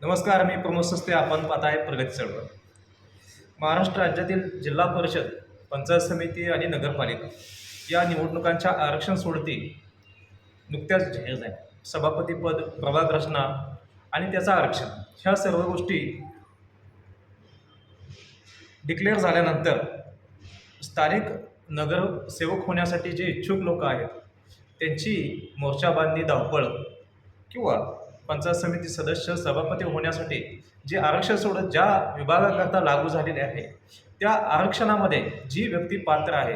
नमस्कार मी प्रमोद सस्ते आपण पाहत आहे प्रगती चळवळ. महाराष्ट्र राज्यातील जिल्हा परिषद पंचायत समिती आणि नगरपालिका या निवडणुकांच्या आरक्षण सोडती नुकत्याच जाहीर झाल्या. सभापतीपद प्रभाग रचना आणि त्याचं आरक्षण ह्या सर्व गोष्टी डिक्लेअर झाल्यानंतर स्थानिक नगरसेवक होण्यासाठी जे इच्छुक लोक आहेत त्यांची मोर्चाबांधणी धावपळ किंवा पंचायत समिती सदस्य सभापती होण्यासाठी जे आरक्षण सोडत ज्या विभागाकरता लागू झालेले आहे त्या आरक्षणामध्ये जी व्यक्ती पात्र आहे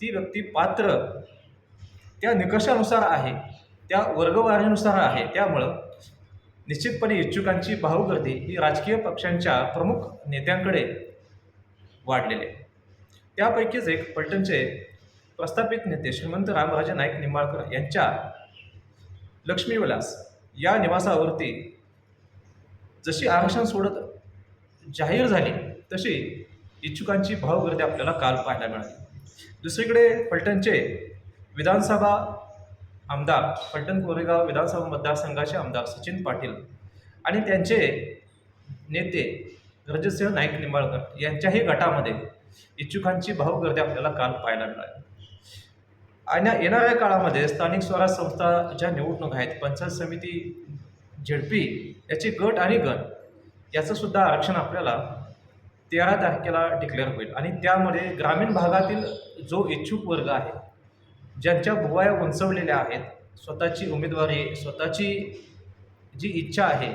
ती व्यक्ती पात्र त्या निकषानुसार आहे त्या वर्गवारीनुसार आहे त्यामुळं निश्चितपणे इच्छुकांची भाऊगर्दी ही राजकीय पक्षांच्या प्रमुख नेत्यांकडे वाढलेली त्यापैकीच एक पलटणचे प्रस्थापित नेते श्रीमंत रामराजे नाईक निंबाळकर यांच्या लक्ष्मीविलास या निवासावरती जशी आरक्षण सोडत जाहीर झाली तशी इच्छुकांची भावगर्दी आपल्याला काल पाहायला मिळाली. दुसरीकडे फलटणचे विधानसभा आमदार फलटण कोरेगाव विधानसभा मतदारसंघाचे आमदार सचिन पाटील आणि त्यांचे नेते रजतसिंह नाईक निंबाळकर यांच्याही गटामध्ये इच्छुकांची भावगर्दी आपल्याला काल पाहायला मिळाली. आणि येणाऱ्या काळामध्ये स्थानिक स्वराज संस्था ज्या निवडणूक आहेत पंचायत समिती झेडपी याची गट आणि गण याचंसुद्धा आरक्षण आपल्याला तेरा तारखेला डिक्लेअर होईल. आणि त्यामध्ये ग्रामीण भागातील जो इच्छुक वर्ग आहे ज्यांच्या भुवाया उंचवलेल्या आहेत स्वतःची उमेदवारी स्वतःची जी इच्छा आहे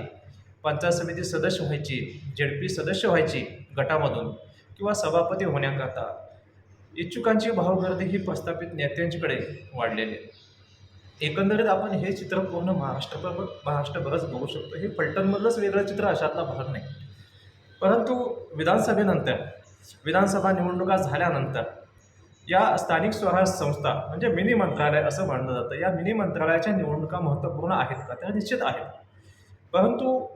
पंचायत समिती सदस्य व्हायची झेडपी सदस्य व्हायची गटामधून किंवा सभापती होण्याकरता इच्छुकांची भावगर्दी ही प्रस्थापित नेत्यांच्याकडे वाढलेली आहे. एकंदरीत आपण हे चित्र पूर्ण महाराष्ट्रभर महाराष्ट्रभरच बघू शकतो. हे फलटणमधलंच वेगळं चित्र अशातला भाग नाही. परंतु विधानसभेनंतर विधानसभा निवडणुका झाल्यानंतर या स्थानिक स्वराज्य संस्था म्हणजे मिनी मंत्रालय असं मानलं जातं. या मिनी मंत्रालयाच्या निवडणुका महत्त्वपूर्ण आहेत का? त्या निश्चित आहेत. परंतु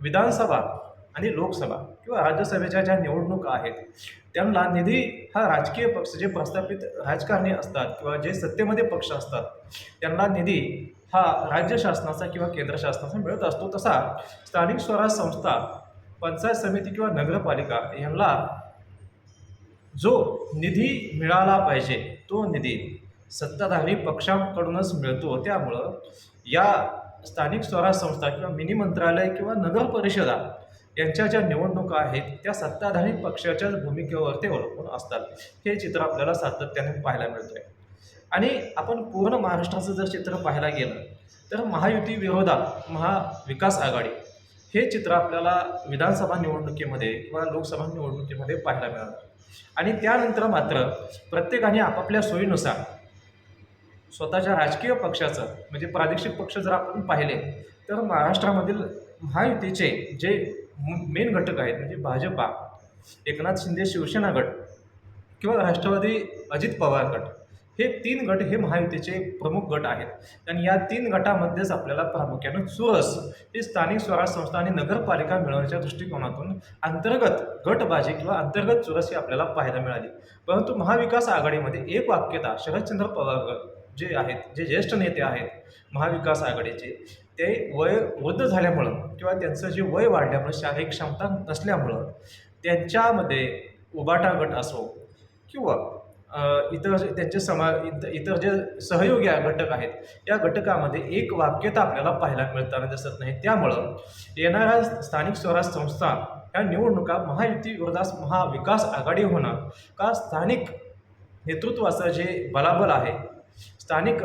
विधानसभा आणि लोकसभा किंवा राज्यसभेच्या ज्या निवडणुका आहेत त्यांना निधी हा राजकीय पक्ष जे प्रस्थापित राजकारणी असतात किंवा जे सत्तेमध्ये पक्ष असतात त्यांना निधी हा राज्य शासनाचा किंवा केंद्र शासनाचा मिळत असतो. तसा स्थानिक स्वराज संस्था पंचायत समिती किंवा नगरपालिका यांना जो निधी मिळाला पाहिजे तो निधी सत्ताधारी पक्षांकडूनच मिळतो. त्यामुळं या स्थानिक स्वराज संस्था किंवा मिनी मंत्रालय किंवा नगर परिषदा यांच्या ज्या निवडणुका आहेत त्या सत्ताधारी पक्षाच्या भूमिकेवर ते अवलंबून असतात. हे चित्र आपल्याला सातत्याने पाहायला मिळतं आहे आणि आपण पूर्ण महाराष्ट्राचं जर चित्र पाहायला गेलं तर महायुती विरोधात महाविकास आघाडी हे चित्र आपल्याला विधानसभा निवडणुकीमध्ये किंवा लोकसभा निवडणुकीमध्ये पाहायला मिळालं. आणि त्यानंतर मात्र प्रत्येकाने आपापल्या सोयीनुसार स्वतःच्या राजकीय पक्षाचं म्हणजे प्रादेशिक पक्ष जर आपण पाहिले तर महाराष्ट्रामधील महायुतीचे जे मेन घटक आहेत म्हणजे भाजपा एकनाथ शिंदे शिवसेना गट किंवा राष्ट्रवादी अजित पवार गट. हे तीन गट हे महायुतीचे प्रमुख गट आहेत. आणि या तीन गटामध्येच आपल्याला प्रामुख्यानं चुरस हे स्थानिक स्वराज संस्था आणि नगरपालिका मिळवण्याच्या दृष्टिकोनातून अंतर्गत गटबाजी किंवा अंतर्गत चुरस ही आपल्याला पाहायला मिळाली. परंतु महाविकास आघाडीमध्ये एक वाक्यता शरदचंद्र पवार जे आहेत जे ज्येष्ठ नेते आहेत महाविकास आघाडीचे ते वय वृद्ध झाल्यामुळं किंवा त्यांचं जे वय वाढल्यामुळं शारीरिक क्षमता नसल्यामुळं त्यांच्यामध्ये उबाटा गट असो किंवा इतर त्यांचे समा इतर इतर जे सहयोगी आहे- घटक आहेत या घटकामध्ये एक वाक्यता आपल्याला पाहायला मिळताना दिसत नाही. त्यामुळं येणाऱ्या स्थानिक स्वराज संस्था ह्या निवडणुका महायुती विरोधास महाविकास आघाडी होणं का स्थानिक नेतृत्वाचं जे बलाबल आहे स्थानिक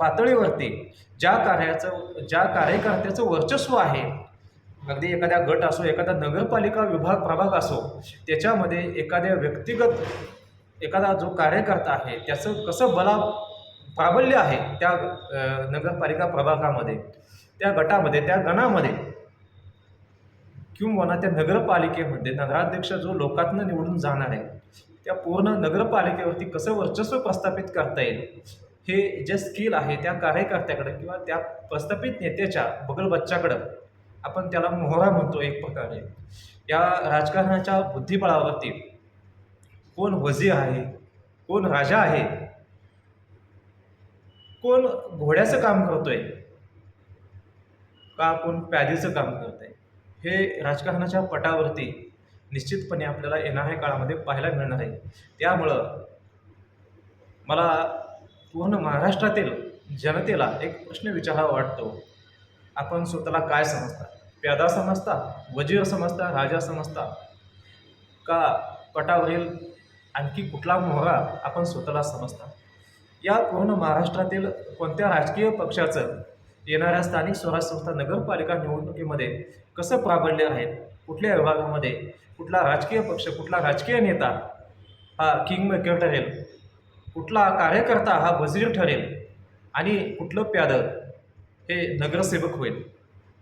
पातळीवरती ज्या कार्याचं ज्या कार्यकर्त्याचं वर्चस्व आहे अगदी एखाद्या गट असो एखादा नगरपालिका विभाग प्रभाग असो त्याच्यामध्ये एखाद्या व्यक्तिगत एखादा जो कार्यकर्ता आहे त्याचं कसं बला प्राबल्य आहे त्या नगरपालिका प्रभागामध्ये त्या गटामध्ये त्या गणामध्ये किंवा त्या नगरपालिकेमध्ये नगराध्यक्ष जो लोकातनं निवडून जाणार आहे त्या पूर्ण नगरपालिकेवरती कसं वर्चस्व प्रस्थापित करता येईल हे जे स्किल आहे त्या कार्यकर्त्याकडं किंवा त्या प्रस्थापित नेत्याच्या बगल बच्चाकडं आपण त्याला मोहरा म्हणतो एक प्रकारे. या राजकारणाच्या बुद्धिबळावरती कोण वजीर आहे कोण राजा आहे कोण घोड्याचं काम करतोय का कोण प्यादीचं काम करतोय हे राजकारणाच्या पटावरती निश्चितपणे आपल्याला येणाऱ्या काळामध्ये पाहायला मिळणार आहे. त्यामुळं मला पूर्ण महाराष्ट्रातील जनतेला एक प्रश्न विचारावा वाटतो. आपण स्वतःला काय समजता? प्यादा समजता? वजीर समजता? राजा समजता? का पटावरील आणखी कुठला मोहरा आपण स्वतःला समजता? या पूर्ण महाराष्ट्रातील कोणत्या राजकीय पक्षाचं येणाऱ्या स्थानिक स्वराज्य संस्था नगरपालिका निवडणुकीमध्ये कसं प्राबल्य राहील कुठल्या विभागामध्ये? कुठला राजकीय पक्ष? कुठला राजकीय नेता हा किंग मेकर ठरेल कुठला कार्यकर्ता हा वजीर ठरेल आणि कुठलं प्यादं हे नगरसेवक होईल?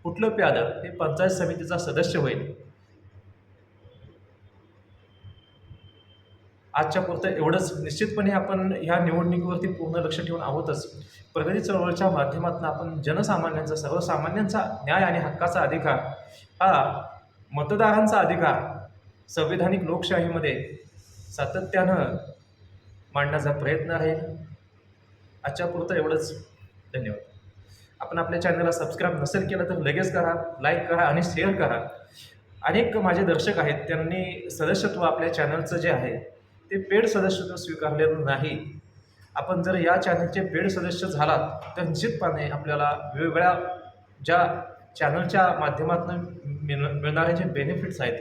कुठलं प्यादं हे पंचायत समितीचा सदस्य होईल? आजच्या पुरतं एवढंच. निश्चितपणे आपण ह्या निवडणुकीवरती पूर्ण लक्ष ठेवून आहोतच. प्रगती चळवळच्या माध्यमातून आपण जनसामान्यांचा सर्वसामान्यांचा न्याय आणि हक्काचा अधिकार हा मतदारांचा अधिकार संविधानिक लोकशाहीमध्ये सातत्यानं मांडण्याचा प्रयत्न राहील आजच्या पुरतं एवढंच. धन्यवाद. आपण आपल्या चॅनलला सबस्क्राईब नसेल केलं तर लगेच करा लाईक करा आणि शेअर करा. अनेक माझे दर्शक आहेत त्यांनी सदस्यत्व आपल्या चॅनलचं जे आहे ते पेड सदस्यत्व स्वीकारलेलं नाही. आपण जर या चॅनलचे पेड सदस्य झालात तर निश्चितपणे आपल्याला वेगवेगळ्या ज्या चॅनलच्या माध्यमातून मिळ मिळणारे जे बेनिफिट्स आहेत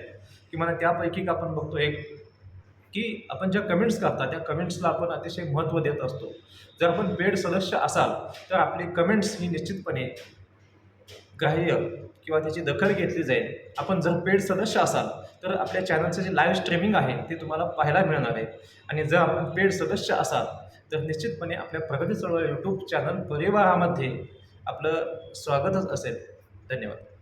किंवा त्यापैकी आपण बघतो एक की आपण ज्या कमेंट्स करता त्या कमेंट्सला आपण अतिशय महत्त्व देत असतो. जर आपण पेड सदस्य असाल तर आपली कमेंट्स ही निश्चितपणे ग्राह्य किंवा त्याची दखल घेतली जाईल. आपण जर पेड सदस्य असाल तर आपल्या चॅनलचं जे लाईव्ह स्ट्रीमिंग आहे ते तुम्हाला पाहायला मिळणार आहे. आणि जर आपण पेड सदस्य असाल तर निश्चितपणे आपल्या प्रगती चळवळ यूट्यूब चॅनल परिवारामध्ये आपलं स्वागतच असेल. धन्यवाद.